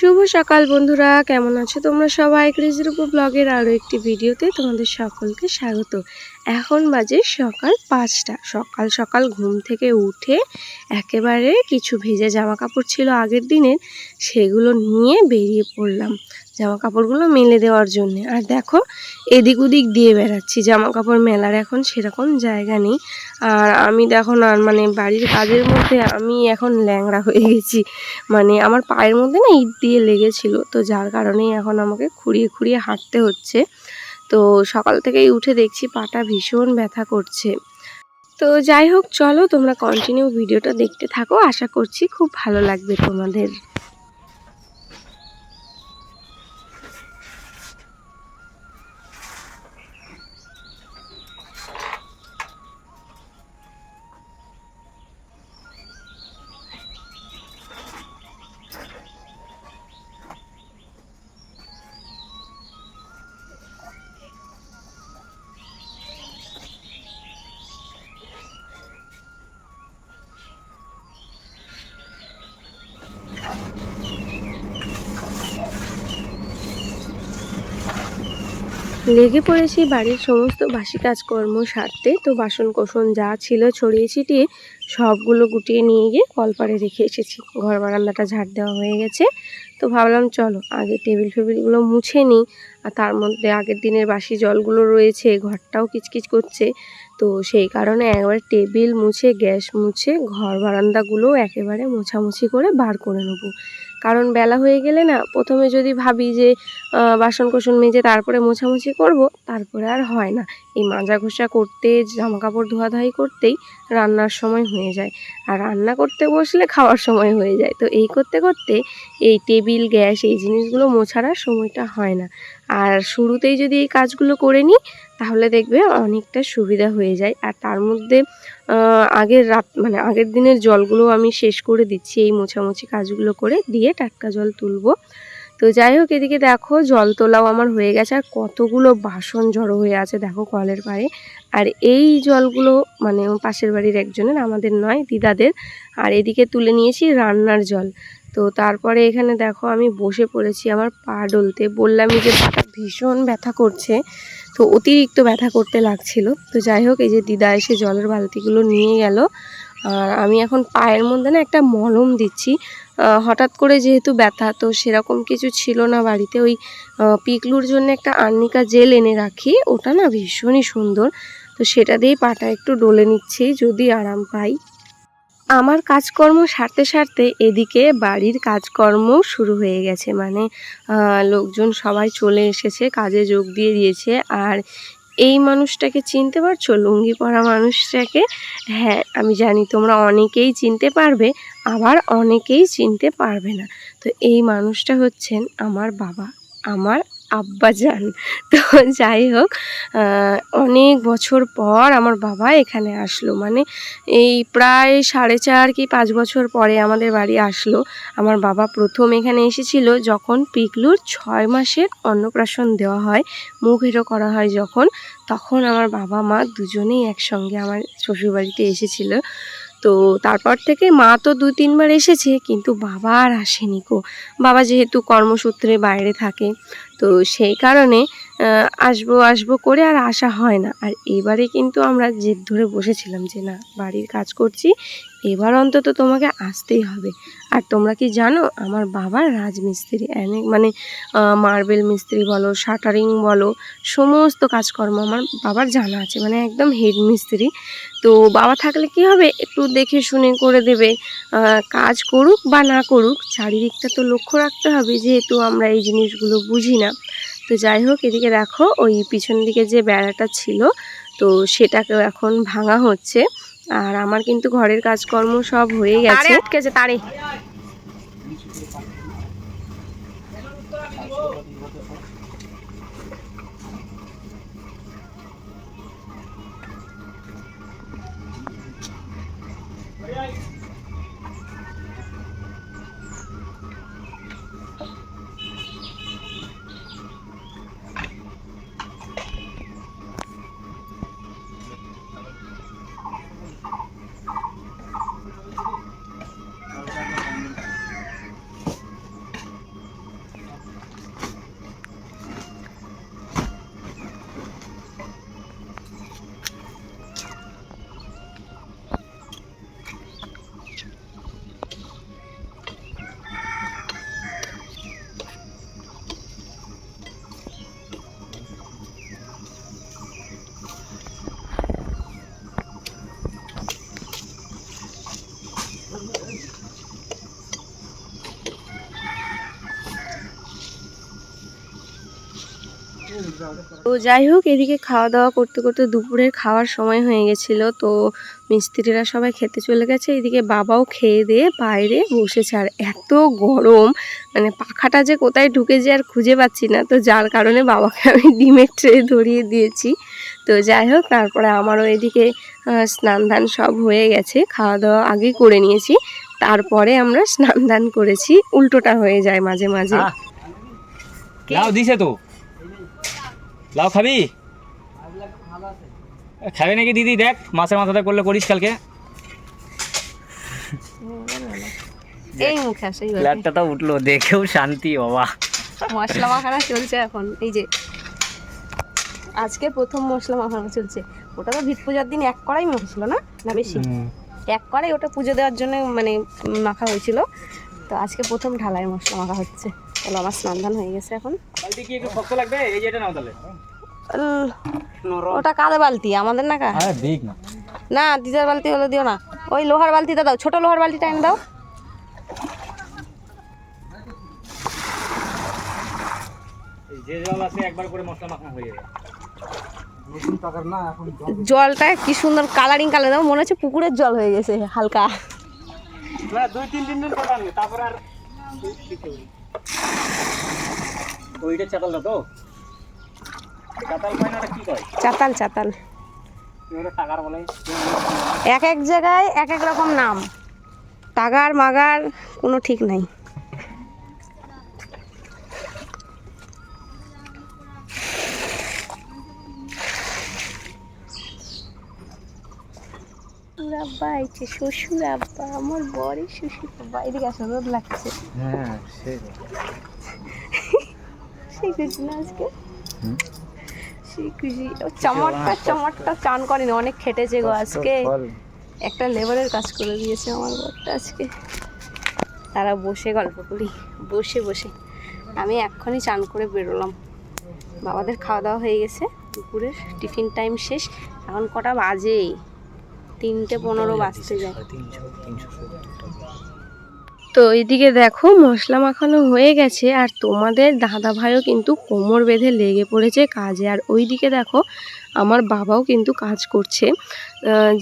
শুভ সকাল বন্ধুরা, কেমন আছো তোমরা সবাই? ক্রিজের উপর ব্লগের আরও একটি ভিডিওতে তোমাদের সকলকে স্বাগত। এখন বাজে সকাল পাঁচটা। সকাল সকাল ঘুম থেকে উঠে একেবারে কিছু ভেজা জামা কাপড় ছিল আগের দিনের, সেগুলো নিয়ে বেরিয়ে পড়লাম। জামা কাপড়গুলো মেলে দেওয়ার জন্য। আর দেখো, এদিক ওদিক দিয়ে বেড়াচ্ছি। জামা কাপড় মেলার এখন সেরকম জায়গা নেই। আর আমি দেখো না মানে বাড়ির কাজের মধ্যে আমি এখন ল্যাংড়া হয়ে গেছি। মানে আমার পায়ের মধ্যে না ইট দিয়ে লেগেছিল, তো যার কারণেই এখন আমাকে খুঁড়িয়ে খুঁড়িয়ে হাঁটতে হচ্ছে। তো সকাল থেকেই উঠে দেখছি পাটা ভীষণ ব্যথা করছে। তো যাই হোক, চলো তোমরা কন্টিনিউ ভিডিওটা দেখতে থাকো। আশা করছি খুব ভালো লাগবে তোমাদের। লেগে পড়েছি বাড়ির সমস্ত বাসি কাজকর্ম সারতে। তো বাসন কোসন যা ছিল ছড়িয়ে ছিটিয়ে সবগুলো গুটিয়ে নিয়ে গিয়ে কলপারে রেখে এসেছি। ঘর বারান্দাটা ঝাড় দেওয়া হয়ে গেছে। তো ভাবলাম, চলো, আগে টেবিল ফেবিলগুলো মুছে নিই। আর তার মধ্যে আগের দিনের বাসি জলগুলো রয়েছে, ঘরটাও কিচকিচ করছে। তো সেই কারণে একবারে টেবিল মুছে, গ্যাস মুছে, ঘর বারান্দাগুলো একেবারে মোছামুছি করে বার করে নেব। কারণ বেলা হয়ে গেলে না, প্রথমে যদি ভাবি যে বাসন কোসন মেজে তারপরে মোছামুছি করব, তারপরে আর হয় না। এই মাজা ঘষা করতে জামা কাপড় ধোয়াধাই করতেই রান্নার সময় হয়ে যায়। আর রান্না করতে বসলে খাওয়ার সময় হয়ে যায়। তো এই করতে করতে এই টেবিল, গ্যাস এই জিনিসগুলো মোছার সময়টা হয় না। আর শুরুতেই যদি এই কাজগুলো করে নিই, তাহলে দেখবে অনেকটা সুবিধা হয়ে যায়। আর তার মধ্যে আগের রাত মানে আগের দিনের জলগুলো আমি শেষ করে দিচ্ছি, এই মোছামুছি কাজগুলো করে দিয়ে টাটকা জল তুলবো। তো যাই হোক, এদিকে দেখো জল তোলাও আমার হয়ে গেছে আর কতগুলো বাসন জড়ো হয়ে আছে, দেখো কলের পাড়ে। আর এই জলগুলো মানে পাশের বাড়ির একজনের, আমাদের নয়, দিদাদের। আর এদিকে তুলে নিয়েছি রান্নার জল। তো তারপরে এখানে দেখো আমি বসে পড়েছি আমার পা ডলতে। বললামই যে পাটা ভীষণ ব্যথা করছে, তো অতিরিক্ত ব্যথা করতে লাগছিল। তো যাই হোক, এই যে দিদা এসে জলের বালতিগুলো নিয়ে গেল। আর আমি এখন পায়ের মধ্যে না একটা মলম দিচ্ছি। হঠাৎ করে যেহেতু ব্যথা, তো সেরকম কিছু ছিল না বাড়িতে। ওই পিকলুর জন্য একটা আর্নিকা জেল এনে রাখি। ওটা না ভীষণই সুন্দর। তো সেটা দিয়েই পাটা একটু ডলে নিচ্ছি, যদি আরাম পাই। আমার কাজকর্ম সারতে সারতে এদিকে বাড়ির কাজকর্ম শুরু হয়ে গেছে। মানে লোকজন সবাই চলে এসেছে, কাজে যোগ দিয়ে দিয়েছে। আর এই মানুষটাকে চিনতে পারছ? লুঙ্গি পরা মানুষটাকে? হ্যাঁ আমি জানি তোমরা অনেকেই চিনতে পারবে, আবার অনেকেই চিনতে পারবে না। তো এই মানুষটা হচ্ছেন আমার বাবা, আমার আব্বাজান। তো যাই হোক অনেক বছর পর আমার বাবা এখানে আসলো। মানে এই প্রায় সাড়ে চার কি পাঁচ বছর পরে আমাদের বাড়ি আসলো। আমার বাবা প্রথম এখানে এসেছিল যখন পিকলুর ছয় মাসের অন্নপ্রাশন দেওয়া হয় মুখেরও করা হয় যখন, তখন আমার বাবা মা দুজনেই একসঙ্গে আমার শ্বশুরবাড়িতে এসেছিল। তো তারপর থেকে মা তো দু তিনবার এসেছে, কিন্তু বাবা আর আসেনি কো বাবা যেহেতু কর্মসূত্রে বাইরে থাকে তো সেই কারণে আসব আসব করে আর আসা হয় না। আর এবারে কিন্তু আমরা জেদ ধরে বসেছিলাম যে না, বাড়ির কাজ করছি, এবার অন্তত তোমাকে আসতেই হবে। আর তোমরা কি জানো, আমার বাবার রাজমিস্ত্রি অনেক মানে মার্বেল মিস্ত্রি বলো, শাটারিং বলো, সমস্ত কাজকর্ম আমার বাবার জানা আছে মানে একদম হেড মিস্ত্রি। তো বাবা থাকলে কি হবে, একটু দেখে শুনে করে দেবে কাজ করুক বা না করুক। চারিদিকটা তো লক্ষ্য রাখতে হবে, যেহেতু আমরা এই জিনিসগুলো বুঝি না। তো যাই হোক এদিকে দেখো ওই পিছন দিকে যে বেড়াটা ছিল তো সেটাকেও এখন ভাঙা হচ্ছে। আর আমার কিন্তু ঘরের কাজকর্ম সব হয়ে গেছে। আটকেছে তারে। তো যাই হোক, এদিকে খাওয়া দাওয়া করতে করতে দুপুরের খাওয়ার সময় হয়ে গেছিল। তো মিস্ত্রিরা সবাই খেতে চলে গেছে। এদিকে বাবাও খেয়ে দিয়ে বাইরে বসেছে। আর এত গরম মানে পাখাটা যে কোথায় ঢুকেছে আর খুঁজে পাচ্ছি না। তো যার কারণে বাবাকে আমি ডিমের ট্রে ধরিয়ে দিয়েছি। তো যাই হোক, তারপরে আমারও এদিকে স্নান ধান সব হয়ে গেছে। খাওয়া দাওয়া আগেই করে নিয়েছি। তারপরে আমরা স্নান ধান করেছি। উল্টোটা হয়ে যায় মাঝে মাঝে। দিছে তো? লাউ খাবি? খাবে নাকি দিদি? দেখ মাছের মাথাটা করলে করিস কালকে। এই মুখে আসে এই তো উঠল দেখেও শান্তি বাবা। মশলা মাখানো চলছে এখন এই যে। আজকে প্রথম মশলা মাখানো চলছে। ওটা তো ভিত পূজার দিন এক কড়াই মাখছিল না? না বেশি? এক কড়াই ওটা পুজো দেওয়ার জন্য মানে মাখা হয়েছিল। তো আজকে প্রথম ঢালাই মশলা মাখা হচ্ছে। চলো আমার স্নান ধান হয়ে গেছে এখন। কি একটু শক্ত লাগবে? এই যে নাও তাহলে। ওটা কাদা বালতি আমাদের না কা? হ্যাঁ না। না দিদার বালতি হলে দিও না। ওই লোহার বালতিটা দাও ছোট লোহার বালতিটা এনে দাও। এই যে জল আছে একবার করে মশলা মাখানো হয়ে যাবে। জলটা কি সুন্দর কালারিং কালার দাও মনে হচ্ছে পুকুরের জল হয়ে গেছে হালকা। না দুই তিন দিন তারপর আর ওইটা চাতালটা তো চাতাল পায় না কি কয়? চাতাল চাতাল। টাকার বলে। এক এক জায়গায় এক এক রকম নাম। টাগার মাগার কোনো ঠিক নাই। আব্বা আইছে শ্বশুর আব্বা আমার বরের শ্বশুর। আব্বা এদিকে আসো রোদ লাগছে। হ্যাঁ সেই সেই খুশি না আজকে। হুম। সেই খুশি। ও চমটটা চমটটা চান করেনি অনেক খেটেছে গো আজকে। একটা লেবারের কাজ করে দিয়েছে আমার বরটা আজকে। তারা বসে গল্প করি বসে বসে। আমি এক্ষুনি চান করে বেরোলাম। বাবাদের খাওয়া দাওয়া হয়ে গেছে দুপুরের টিফিন টাইম শেষ। এখন কটা বাজে তিনটে পনেরো বাজতে যায়। তিনশো তিনশো তো এইদিকে দেখো, মশলা মাখানো হয়ে গেছে, আর তোমাদের দাদা ভাইও কিন্তু কোমর বেঁধে লেগে পড়েছে কাজে। আর ওইদিকে দেখো, আমার বাবাও কিন্তু কাজ করছে।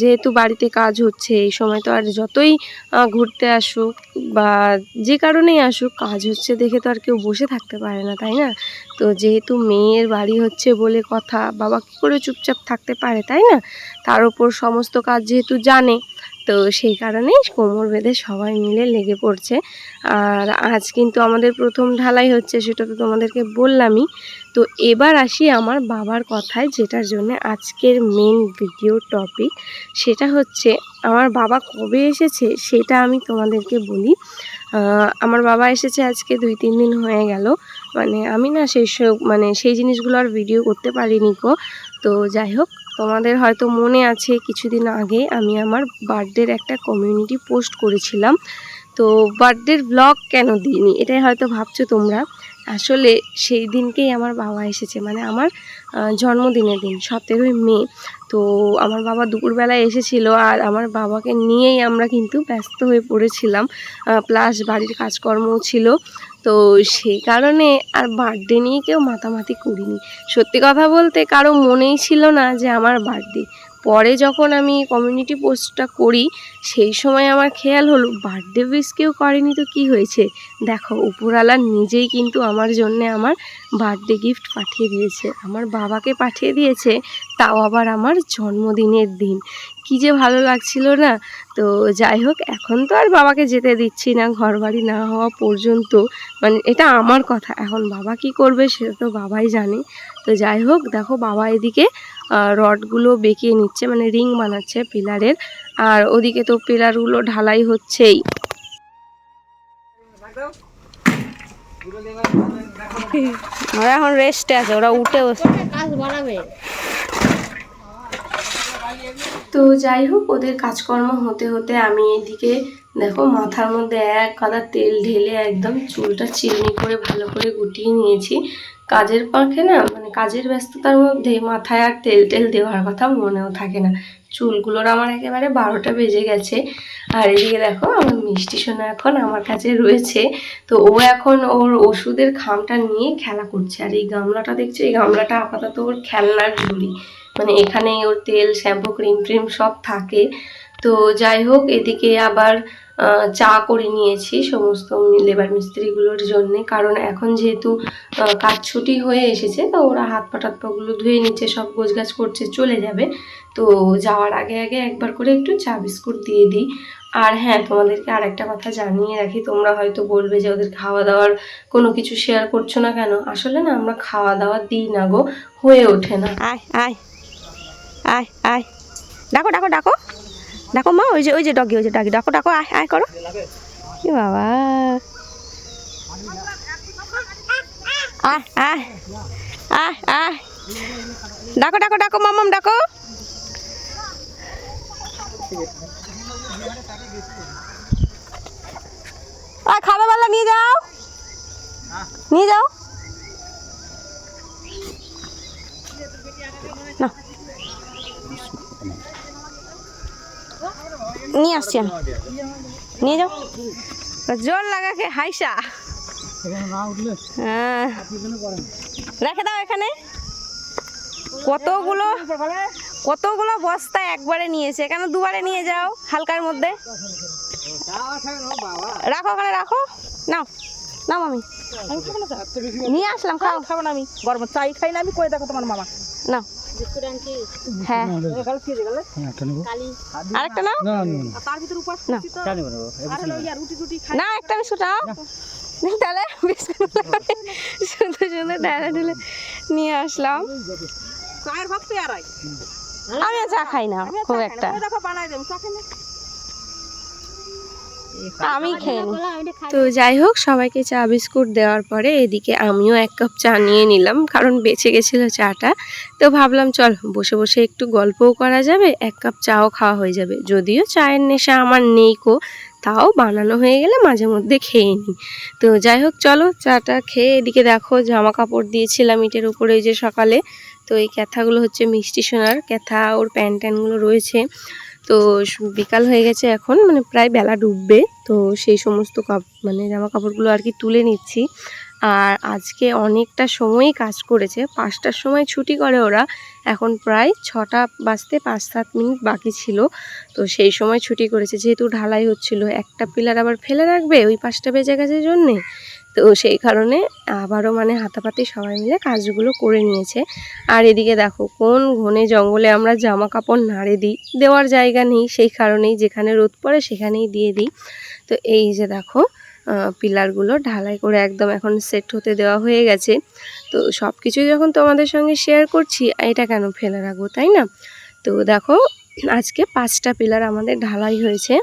যেহেতু বাড়িতে কাজ হচ্ছে, এই সময় তো আর যতই ঘুরতে আসুক বা যে কারণেই আসুক, কাজ হচ্ছে দেখে তো আর কেউ বসে থাকতে পারে না, তাই না? তো যেহেতু মেয়ের বাড়ি হচ্ছে বলে কথা, বাবা কী করে চুপচাপ থাকতে পারে, তাই না? তার উপর সমস্ত কাজ যেহেতু জানে, তো সেই কারণেই কোমর বেঁধে সবাই মিলে লেগে পড়ছে। আর আজ কিন্তু আমাদের প্রথম ঢালাই হচ্ছে, সেটা তো তোমাদেরকে বললামই। তো এবার আসি আমার বাবার কথায়, যেটার জন্য আজকের মেন ভিডিও টপিক সেটা হচ্ছে, আমার বাবা কবে এসেছে সেটা আমি তোমাদেরকে বলি। আমার বাবা এসেছে আজকে দুই, তিন দিন হয়ে গেল। মানে আমি না সেই মানে সেই জিনিসগুলো আর ভিডিও করতে পারিনি কো তো যাই হোক, তোমাদের হয়তো মনে আছে কিছুদিন আগে আমি আমার বার্থডের একটা কমিউনিটি পোস্ট করেছিলাম। তো বার্থডের ব্লগ কেন দিইনি? এটাই হয়তো ভাবছ তোমরা। আসলে সেই দিনকেই আমার বাবা এসেছে। মানে আমার জন্মদিনের দিন, সতেরোই মে। তো আমার বাবা দুপুরবেলায় এসেছিল আর আমার বাবাকে নিয়েই আমরা কিন্তু ব্যস্ত হয়ে পড়েছিলাম। প্লাস বাড়ির কাজকর্মও ছিল। তো সেই কারণে আর বার্থডে নিয়ে কেউ মাতামাতি করিনি। সত্যি কথা বলতে কারও মনেই ছিল না যে আমার বার্থডে পরে যখন আমি কমিউনিটি পোস্টটা করি, সেই সময় আমার খেয়াল হলো বার্থডে উইশ কেউ করেনি তো কি হয়েছে? দেখো, উপরওয়ালা নিজেই কিন্তু আমার জন্য আমার বার্থডে গিফট পাঠিয়ে দিয়েছে। আমার বাবাকে পাঠিয়ে দিয়েছে, তাও আবার আমার জন্মদিনের দিন। কি যে ভালো লাগছিল না। তো যাই হোক এখন তো আর বাবাকে যেতে দিচ্ছি না ঘর বাড়ি না হওয়া পর্যন্ত। মানে এটা আমার কথা এখন বাবা কি করবে সেটা তো বাবাই জানে। তো যাই হোক দেখো বাবা এদিকে রডগুলো বেঁকিয়ে নিচ্ছে মানে রিং বানাচ্ছে পিলারের। আর ওদিকে তো পিলারগুলো ঢালাই হচ্ছেই। ওরা এখন রেস্টে আছে ওরা উঠে বসে। তো যাই হোক, ওদের কাজকর্ম হতে হতে আমি এদিকে দেখো মাথার মধ্যে এক কাদা তেল ঢেলে একদম চুলটা চিরুনি করে ভালো করে গুটিয়ে নিয়েছি। কাজের পাখে না মানে কাজের ব্যস্ততার মধ্যে মাথায় আর তেল টেল দেওয়ার কথা মনেও থাকে না। চুলগুলোর আমার একেবারে বারোটা বেজে গেছে। আর এদিকে দেখো আমার মিষ্টি সোনা এখন আমার কাছে রয়েছে। তো ও এখন ওর ওষুধের খামটা নিয়ে খেলা করছে। আর এই গামলাটা দেখছ? এই গামলাটা আপাতত ওর খেলনার ঝুড়ি। মানে এখানে ওর তেল শ্যাম্পু ক্রিম ট্রিম সব থাকে। তো যাই হোক এদিকে আবার চা করে নিয়েছি সমস্ত লেবার মিস্ত্রিগুলোর জন্যে। কারণ এখন যেহেতু কাজ ছুটি হয়ে এসেছে তো ওরা হাত পা টাত পাগুলো ধুয়ে নিচ্ছে সব গোছগাছ করছে চলে যাবে। তো যাওয়ার আগে আগে একবার করে একটু চা বিস্কুট দিয়ে দিই। আর হ্যাঁ তোমাদেরকে আরেকটা কথা জানিয়ে রাখি তোমরা হয়তো বলবে যে ওদের খাওয়া দাওয়ার কোনো কিছু শেয়ার করছ না কেন? আসলে না আমরা খাওয়া দাওয়া দিই না গো হয়ে ওঠে না। আয় আয়। আয় আয়। ডাকো ডাকো ডাকো। ডাকো মা, ওই যে ওই যে ডগি, ওই যে ডগি। ডাকো ডাকো, আয় আয় করো। কি বাবা। আয় আয় ডাকো ডাকো ডাকো মামাম ডাকো। আয় খাবে বেলা নিয়ে যাও। নিয়ে যাও। নিয়ে আসছি আমি নিয়ে যাও। জোর লাগাকে হাইসা। হ্যাঁ। রেখে দাও এখানে। কতগুলো কতগুলো বস্তা একবারে নিয়েছে। কেন দুবারে নিয়ে যাও হালকার মধ্যে? রাখো ওখানে রাখো। নাও নাও মামি। নিয়ে আসলাম খাও। খাব না আমি। গরম চাই খাই না আমি কই দেখো তোমার মামা? নাও। হ্যাঁ। গেল কি গেলে আরেকটা নাও? তার ভিতর উপাস না। একটা আমি নাও। তাহলে সুন্দর সুন্দর ডালা ঢুলে নিয়ে আসলাম। আমি যা চা খাই না খুব একটা। আমি খেয়ে তো যাই হোক সবাইকে চা বিস্কুট দেওয়ার পরে এদিকে আমিও এক কাপ চা নিয়ে নিলাম কারণ বেঁচে গেছিল চাটা। তো ভাবলাম চল বসে বসে একটু গল্পও করা যাবে এক কাপ চাও খাওয়া হয়ে যাবে। যদিও চায়ের নেশা আমার নেই কো তাও বানানো হয়ে গেলে মাঝে মধ্যে খেয়ে নিই তো যাই হোক চলো চাটা খেয়ে এদিকে দেখো জামা কাপড় দিয়েছিলাম ইটের উপরে ওই যে সকালে। তো এই ক্যাথাগুলো হচ্ছে মিষ্টি সোনার ক্যাথা ওর প্যান্ট ট্যানগুলো রয়েছে। তো বিকাল হয়ে গেছে এখন মানে প্রায় বেলা ডুববে, তো সেই সমস্ত কাপ মানে জামা কাপড়গুলো আর কি তুলে নিচ্ছি। আর আজকে অনেকটা সময়ই কাজ করেছে। পাঁচটার সময় ছুটি করে ওরা। এখন প্রায় ছটা বাজতে পাঁচ সাত মিনিট বাকি ছিল। তো সেই সময় ছুটি করেছে। যেহেতু ঢালাই হচ্ছিল, একটা পিলার আবার ফেলে রাখবে ওই পাঁচটা বেজে গেছে জন্যে। তো সেই কারণে আবারও মানে হাতাপাতি সবাই মিলে কাজগুলো করে নিয়েছে। আর এদিকে দেখো, কোন ঘনে জঙ্গলে আমরা জামা কাপড় নাড়ে দিই। দেওয়ার জায়গা নেই, সেই কারণেই যেখানে রোদ পড়ে সেখানেই দিয়ে দিই। তো এই যে দেখো পিলারগুলো ঢালাই করে একদম এখন সেট হতে দেওয়া হয়ে গেছে। তো সব কিছু যখন তোমাদের সঙ্গে শেয়ার করছি, এটা কেন ফেলে রাখব, তাই না? তো দেখো, আজকে পাঁচটা পিলার আমাদের ঢালাই হয়েছে।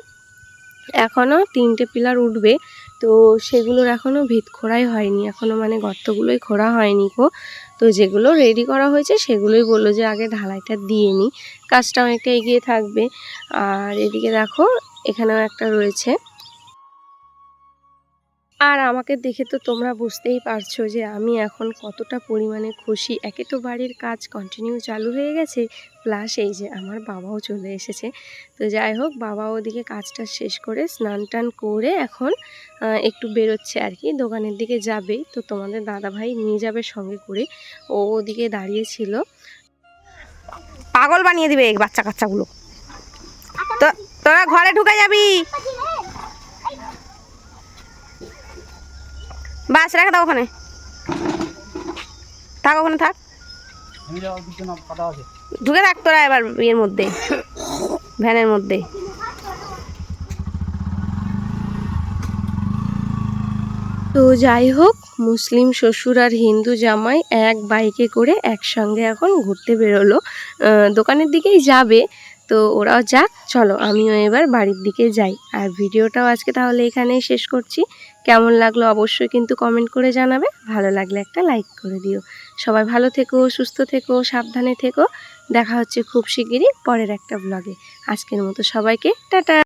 এখনও তিনটে পিলার উঠবে। তো সেগুলোর এখনও ভিত খোঁড়াই হয়নি। এখনও মানে গর্তগুলোই খোঁড়া হয়নি কো তো যেগুলো রেডি করা হয়েছে, সেগুলোই বলল যে আগে ঢালাইটা দিয়ে নিই কাজটা অনেকটা এগিয়ে থাকবে। আর এদিকে দেখো, এখানেও একটা রয়েছে। আর আমাকে দেখে তো তোমরা বুঝতেই পারছ যে আমি এখন কতটা পরিমাণে খুশি। একে তো বাড়ির কাজ কন্টিনিউ চালু হয়ে গেছে প্লাস এই যে আমার বাবাও চলে এসেছে। তো যাই হোক, বাবা ওদিকে কাজটা শেষ করে স্নান টান করে এখন একটু বেরোচ্ছে আর কি। দোকানের দিকে যাবে তো তোমাদের দাদা ভাই নিয়ে যাবে সঙ্গে করে। ও ওদিকে দাঁড়িয়েছিল পাগল বানিয়ে দিবে বাচ্চা কাচ্চাগুলো তো, তোরা ঘরে ঢুকে যাবি। বাস, রেখে দাও ওখানে। থাক ওখানে থাক। ঢুকে থাক তোরা এবার ইয়ের মধ্যে, ভ্যানের মধ্যে। তো যাই হোক, মুসলিম শ্বশুর আর হিন্দু জামাই এক বাইকে করে একসঙ্গে এখন ঘুরতে বেরোলো। দোকানের দিকেই যাবে। তো ওরাও যাক, চলো আমিও এবার বাড়ির দিকে যাই। আর ভিডিওটাও আজকে তাহলে এখানেই শেষ করছি। কেমন লাগল অবশ্যই কিন্তু কমেন্ট করে জানাবে। ভালো লাগলে একটা লাইক করে দিও। সবাই ভালো থেকো, সুস্থ থেকো, সাবধানে থেকো। দেখা হচ্ছে খুব শিগগিরই পরের একটা ব্লগে আজকের মতো সবাইকে, টাটা!